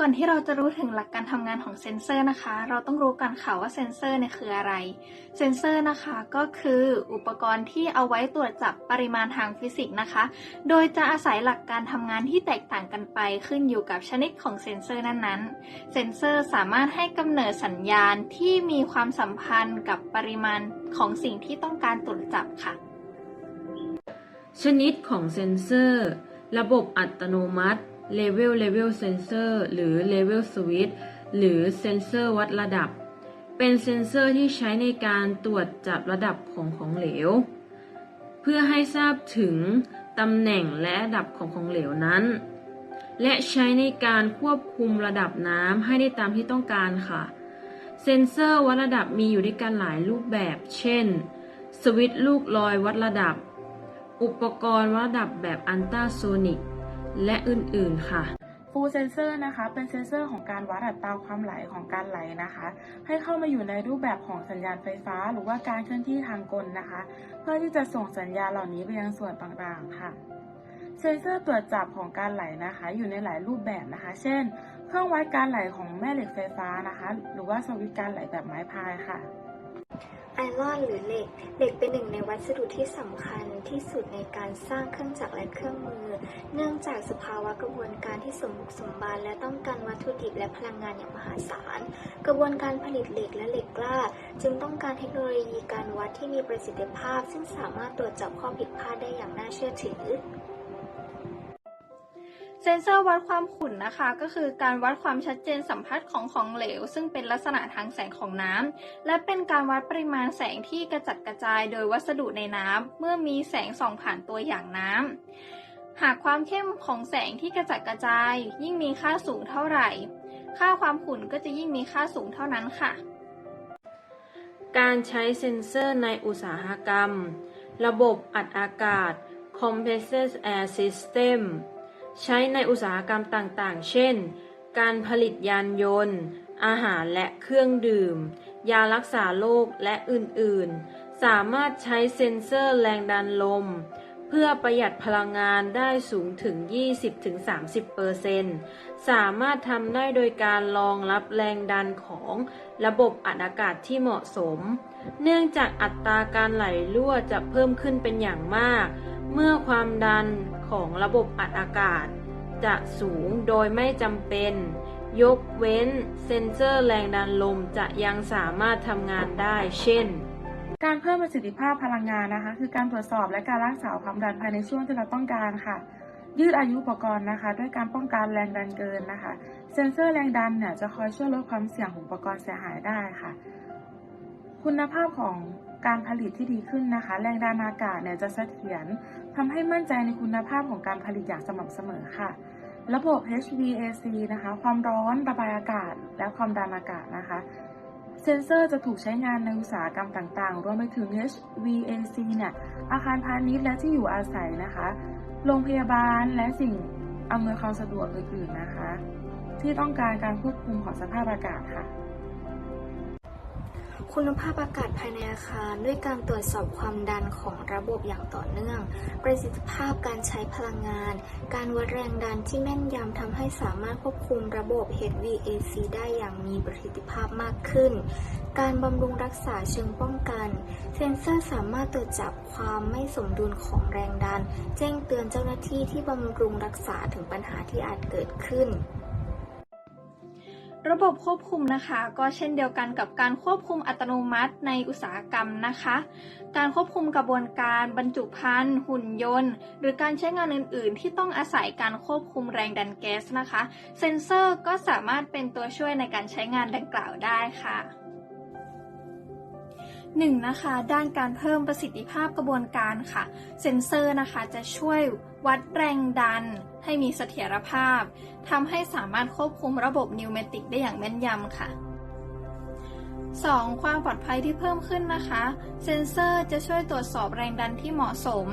ก่อนที่เราจะรู้ถึงหลักการทำงานของเซ็นเซอร์นะคะ เราต้องรู้กันค่ะว่าเซ็นเซอร์เนี่ยคืออะไร เซ็นเซอร์นะคะก็คืออุปกรณ์ที่เอาไว้ตรวจจับปริมาณทางฟิสิกส์นะคะ โดยจะอาศัยหลักการทำงานที่แตกต่างกันไป ขึ้นอยู่กับชนิดของเซ็นเซอร์นั้นๆ เซ็นเซอร์สามารถให้กำเนิดสัญญาณที่มีความสัมพันธ์กับปริมาณของสิ่งที่ต้องการตรวจจับค่ะ ชนิดของเซนเซอร์ ระบบอัตโนมัติ Level Level Sensor หรือ Level Switch หรือเซนเซอร์วัดระดับ เป็นเซนเซอร์ที่ใช้ในการตรวจจับระดับของของเหลว เพื่อให้ทราบถึงตำแหน่งและระดับของของเหลวนั้น และใช้ในการควบคุมระดับน้ำให้ได้ตามที่ต้องการค่ะ เซนเซอร์วัดระดับมีอยู่ด้วยกันหลายรูปแบบ เช่น สวิตช์ลูกลอยวัดระดับ อุปกรณ์วัดระดับแบบอันตราโซนิก และอื่นๆค่ะฟูลเซนเซอร์นะคะเป็นเซนเซอร์ของการวัดอัตราความไหลของการไหลนะคะ ให้เข้ามาอยู่ในรูปแบบของสัญญาณไฟฟ้า หรือว่าการเคลื่อนที่ทางกลนะคะ เพื่อที่จะส่งสัญญาณเหล่านี้ไปยังส่วนต่างๆค่ะ เซนเซอร์ตรวจจับของการไหลนะคะ อยู่ในหลายรูปแบบนะคะ เช่น เครื่องวัดการไหลของแม่เหล็กไฟฟ้านะคะ หรือว่าสวิตช์การไหลแบบไม้พายค่ะ รอนหรือเหล็ก เหล็กเป็นหนึ่งในวัสดุที่สำคัญที่สุดในการสร้างเครื่องจักรและเครื่องมือ เนื่องจากสภาวะกระบวนการที่สมบุกสมบันและต้องการวัตถุดิบและพลังงานอย่างมหาศาล กระบวนการผลิตเหล็กและเหล็กกล้า จึงต้องการเทคโนโลยีการวัดที่มีประสิทธิภาพ ซึ่งสามารถตรวจจับข้อผิดพลาดได้อย่างน่าเชื่อถือ เซนเซอร์วัดความขุ่นนะคะ ก็คือการวัดความชัดเจนสัมพัทธ์ของของเหลว ซึ่งเป็นลักษณะทางแสงของน้ำและเป็นการวัดปริมาณแสงที่กระจัดกระจายโดยวัสดุในน้ำเมื่อมีแสงส่องผ่านตัวอย่างน้ำหากความเข้มของแสงที่กระจัดกระจาย ยิ่งมีค่าสูงเท่าไหร่ ค่าความขุ่นก็จะยิ่งมีค่าสูงเท่านั้นค่ะ การใช้เซนเซอร์ในอุตสาหกรรม ระบบอัดอากาศ Compressed Air System ใช้ในอุตสาหกรรมต่างๆ เช่น การผลิตยานยนต์ อาหารและเครื่องดื่ม ยารักษาโรคและอื่นๆ สามารถใช้เซ็นเซอร์แรงดันลม เพื่อประหยัดพลังงานได้สูงถึง 20-30%สามารถทำได้โดยการรองรับแรงดันของระบบอัดอากาศที่เหมาะสม เนื่องจากอัตราการไหลรั่วจะเพิ่มขึ้นเป็นอย่างมาก เมื่อความดันของระบบอัดอากาศ จะสูงโดยไม่จำเป็น ยกเว้นเซ็นเซอร์แรงดันลมจะยังสามารถทำงานได้ เช่น การเพิ่มประสิทธิภาพพลังงานนะคะ คือการตรวจสอบและการรักษาความดันภายในช่วงที่เราต้องการค่ะ ยืดอายุอุปกรณ์นะคะ ด้วยการป้องกันแรงดันเกินนะคะ เซ็นเซอร์แรงดันเนี่ยจะคอยช่วยลดความเสี่ยงของอุปกรณ์เสียหายได้ค่ะ คุณภาพของ การผลิตที่ดีขึ้นนะคะ แรงดันอากาศเนี่ยจะเสถียรทำให้มั่นใจในคุณภาพของการผลิตอย่างสม่ำเสมอค่ะ ระบบ HVAC นะคะ ความร้อนระบายอากาศ และความดันอากาศนะคะ เซนเซอร์จะถูกใช้งานในอุตสาหกรรมต่างๆ รวมไปถึง HVAC เนี่ยอาคารพาณิชย์และที่อยู่อาศัยนะคะ โรงพยาบาลและสิ่งอำนวยความสะดวกอื่นๆนะคะ ที่ต้องการการควบคุมของสภาพอากาศค่ะ คุณภาพอากาศภายในอาคารด้วยการตรวจสอบความดันของระบบอย่างต่อเนื่อง ประสิทธิภาพการใช้พลังงาน การวัดแรงดันที่แม่นยำทำให้สามารถควบคุมระบบ HVAC ได้อย่างมีประสิทธิภาพมากขึ้น การบำรุงรักษาเชิงป้องกัน เซ็นเซอร์สามารถตรวจจับความไม่สมดุลของแรงดัน แจ้งเตือนเจ้าหน้าที่ที่บำรุงรักษาถึงปัญหาที่อาจเกิดขึ้น ระบบควบคุมนะคะ ก็เช่นเดียวกันกับการควบคุมอัตโนมัติในอุตสาหกรรมนะคะ การควบคุมกระบวนการบรรจุภัณฑ์หุ่นยนต์ หรือการใช้งานอื่น ๆ ที่ต้องอาศัยการควบคุมแรงดันแก๊สนะคะ เซ็นเซอร์ก็สามารถเป็นตัวช่วยในการใช้งานดังกล่าวได้ค่ะ หนึ่งนะคะ ด้านการเพิ่มประสิทธิภาพกระบวนการค่ะ เซ็นเซอร์นะคะจะช่วยวัดแรงดันให้มีเสถียรภาพทำให้สามารถควบคุมระบบนิวเมติกได้อย่างแม่นยำค่ะ 2. ความปลอดภัยที่เพิ่มขึ้นนะคะ เซ็นเซอร์จะช่วยตรวจสอบแรงดันที่เหมาะสม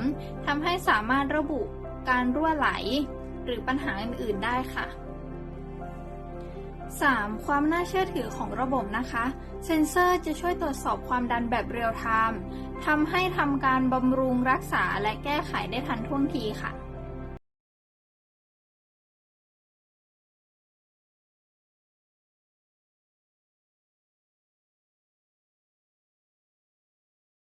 ทำให้สามารถระบุการรั่วไหล หรือปัญหาอื่น ๆ ได้ค่ะ 3. ความน่าเชื่อถือของระบบนะคะ เซ็นเซอร์จะช่วยตรวจสอบความดันแบบเรียลไทม์ทำให้ทำการบำรุงรักษาและแก้ไขได้ทันท่วงทีค่ะ